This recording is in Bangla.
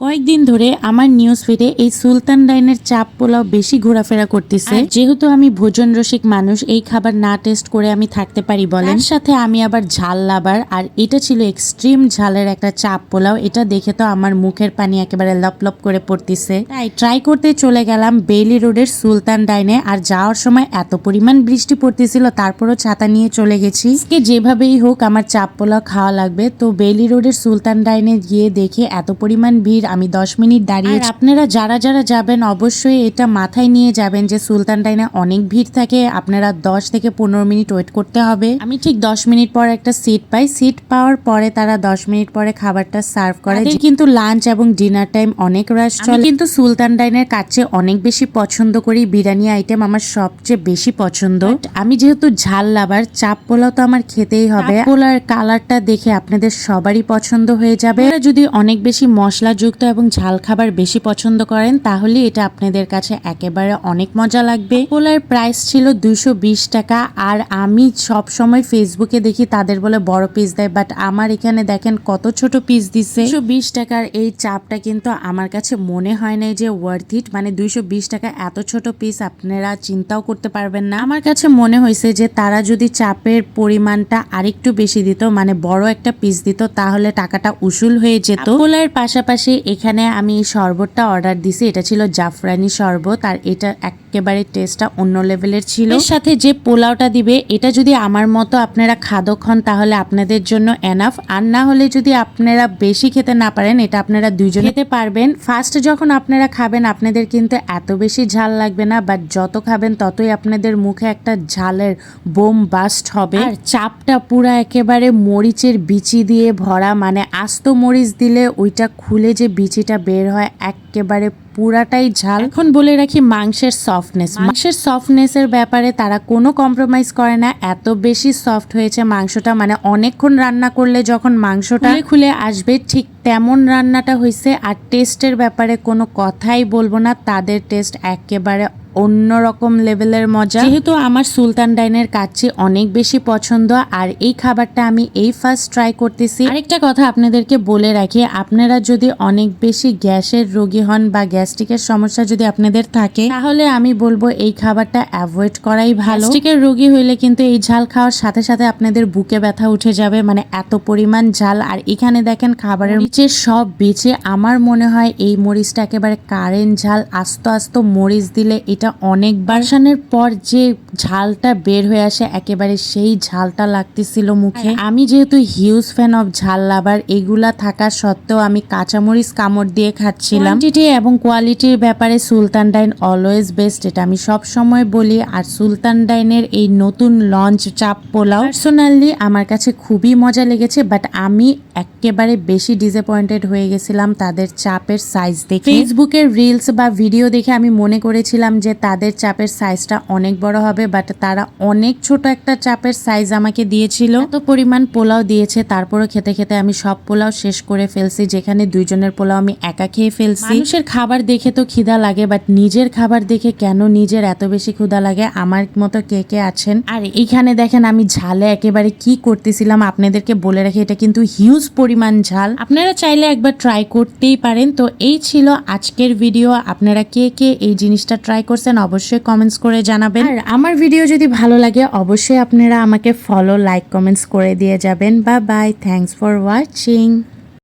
কয়েকদিন ধরে আমার নিউজ ফিডে এই সুলতান ডাইনের চাপ পোলাও বেশি ঘোরাফেরা করতেছে। যেহেতু আমি ভোজন রসিক মানুষ এই খাবার না টেস্ট করে আমি থাকতে পারি বলেন। সাথে আমি আবার ঝাল লাবার আর এটা ছিল এক্সট্রিম ঝালের একটা চাপ পোলাও। এটা দেখে তো আমার মুখের পানি একেবারে লপ লপ করে পড়তেছে। তাই ট্রাই করতে চলে গেলাম বেইলি রোডের সুলতান ডাইনে আর যাওয়ার সময় এত পরিমাণ বৃষ্টি পড়তেছিল তারপরও ছাতা নিয়ে চলে গেছি। আজকে যেভাবেই হোক আমার চাপ পোলাও খাওয়া লাগবে তো বেইলি রোডের সুলতান ডাইনে গিয়ে দেখে এত পরিমাণ ভিড় আমি দশ মিনিট দাঁড়িয়ে আপনারা যারা যারা যাবেন অবশ্যই এটা মাথায় নিয়ে যাবেন যে সুলতান ডাইনে অনেক ভিড় থাকে। আপনারা দশ থেকে পনেরো মিনিট ওয়েট করতে হবে। আমি ঠিক দশ মিনিট পর একটা সিট পাই। সিট পাওয়ার পরে তারা দশ মিনিট পরে খাবারটা সার্ভ করে। কিন্তু লাঞ্চ এবং ডিনার টাইম অনেক রাশ চলে। কিন্তু সুলতান ডাইনের কাছে অনেক বেশি পছন্দ করি। বিরিয়ানি আইটেম আমার সবচেয়ে বেশি পছন্দ। আমি যেহেতু ঝাল লাভার চাপ পোলাও তো আমার খেতেই হবে। পোলার কালারটা দেখে আপনাদের সবারই পছন্দ হয়ে যাবে। যদি অনেক বেশি মশলাযুক্ত এবং ঝাল খাবার বেশি পছন্দ করেন, তাহলে এটা আপনাদের কাছে একেবারে অনেক মজা লাগবে। পোলার প্রাইস ছিল দুশো টাকা, আর আমি সব সময় ফেসবুকে দেখি তাদের বলে বড় পিস দেয় বাট আমার এখানে দেখেন কত ছোট পিস দিচ্ছে। দুশো টাকার এই চাপটা কিন্তু আমার কাছে মনে হয় নাই যে ওয়ার্থ ইট মানে দুইশো বিশ টাকা এত ছোট পিস আপনারা চিন্তাও করতে পারবেন না। আমার কাছে মনে হয়েছে যে তারা যদি চাপের পরিমাণটা আরেকটু বেশি দিত মানে বড় একটা পিস দিত, তাহলে টাকাটা উসুল হয়ে যেত। পোলার পাশাপাশি এখানে আমি শরবতটা অর্ডার দিছি। এটা ছিল জাফরানি শরবত আর এটা একেবারে টেস্টটা অন্য লেভেলের ছিল। এর সাথে যে পোলাওটা দিবে এটা যদি আমার মতো আপনারা খাদক হন তাহলে আপনাদের জন্য এনাফ আর না হলে যদি আপনারা বেশি খেতে না পারেন এটা আপনারা দুইজন খেতে পারবেন। ফার্স্ট যখন আপনারা খাবেন আপনাদের কিন্তু এত বেশি ঝাল লাগবে না বাট যত খাবেন ততই আপনাদের মুখে একটা ঝালের বোম বাস্ট হবে। আর চাপটা পুরা একেবারে মরিচের বিচি দিয়ে ভরা মানে আস্ত মরিচ দিলে ওইটা খুলে যে বিচিটা বের হয় একেবারে পুরাটাই ঝাল। এখন বলে রাখি মাংসের সফটনেস মাংসের সফটনেসের ব্যাপারে তারা কোনো কম্প্রোমাইজ করে না। এত বেশি সফট হয়েছে মাংসটা মানে অনেকক্ষণ রান্না করলে যখন মাংসটা খুলে আসবে, ঠিক তেমন রান্নাটা হয়েছে আর টেস্টের ব্যাপারে কোনো কথাই বলব না। তাদের টেস্ট একেবারে অন্যরকম লেভেলের মজা। যেহেতু আমার সুলতান ডাইনের কাছে অনেক বেশি পছন্দ, আর এই খাবারটা আমি এই ফার্স্ট ট্রাই করতেছি। আরেকটা কথা আপনাদেরকে বলে রাখি, আপনারা যদি অনেক বেশি গ্যাসের রোগী হন বা গ্যাস্ট্রিকের সমস্যা যদি আপনাদের থাকে, তাহলে আমি বলব এই খাবারটা অ্যাভয়েড করাই ভালো। গ্যাস্ট্রিকের রোগী হইলে কিন্তু এই ঝাল খাওয়ার সাথে সাথে আপনাদের বুকে ব্যথা উঠে যাবে মানে এত পরিমাণ ঝাল। আর এখানে দেখেন খাবারের নিচে সব বেঁচে, আমার মনে হয় এই মরিচটা একেবারে কারেন্ট ঝাল, আস্ত আস্ত মরিচ দিলে এটা অনেক বাসানের পর যে ঝালটা বের হয়ে আসে একেবারে সেই ঝালটা লাগতেছিল মুখে। আমি যেহেতু হিউজ ফ্যান অফ ঝাল লাভার এগুলা থাকা সত্ত্বেও আমি কাঁচামরিচ কামড় দিয়ে খাচ্ছিলাম। কোয়ান্টিটি এবং কোয়ালিটির ব্যাপারে সুলতান ডাইন অলওয়েজ বেস্ট এটা আমি সব সময় বলি। আর সুলতান ডাইনের এই নতুন লঞ্চ চাপ পোলাও পার্সোনালি আমার কাছে খুবই মজা লেগেছে বাট আমি একেবারে বেশি ডিসঅ্যাপয়েন্টেড হয়ে গেছিলাম তাদের চাপের সাইজ দেখে। ফেসবুকের রিলস বা ভিডিও দেখে আমি মনে করেছিলাম যে তাদের চাপের সাইজটা অনেক বড় হবে বাট তারা অনেক ছোট একটা চাপের সাইজ আমাকে দিয়েছিল। এত পরিমাণ পোলাও দিয়েছে, তারপরও খেতে খেতে আমি সব পোলাও শেষ করে ফেলছি, যেখানে দুইজনের পোলাও আমি একা খেয়ে ফেলছি। মানুষের খাবার দেখে তো খিদা লাগে বাট নিজের খাবার দেখে কেন নিজের এত বেশি ক্ষুদা লাগে? আমার মতো কে কে আছেন? আর এইখানে দেখেন আমি ঝালে একেবারে কি করতেছিলাম, আপনাদেরকে বলে রাখি, এটা কিন্তু হিউজ পরিমাণ ঝাল। আপনারা চাইলে একবার ট্রাই করতেই পারেন। তো এই ছিল আজকের ভিডিও আপনারা কে কে এই জিনিসটা ট্রাই করছেন অবশ্যই কমেন্টস করে জানাবেন। আর আমার ভিডিও যদি ভালো লাগে, অবশ্যই আপনারা আমাকে ফলো লাইক কমেন্টস করে দিয়ে যাবেন। বা বাই থ্যাংকস ফর ওয়াচিং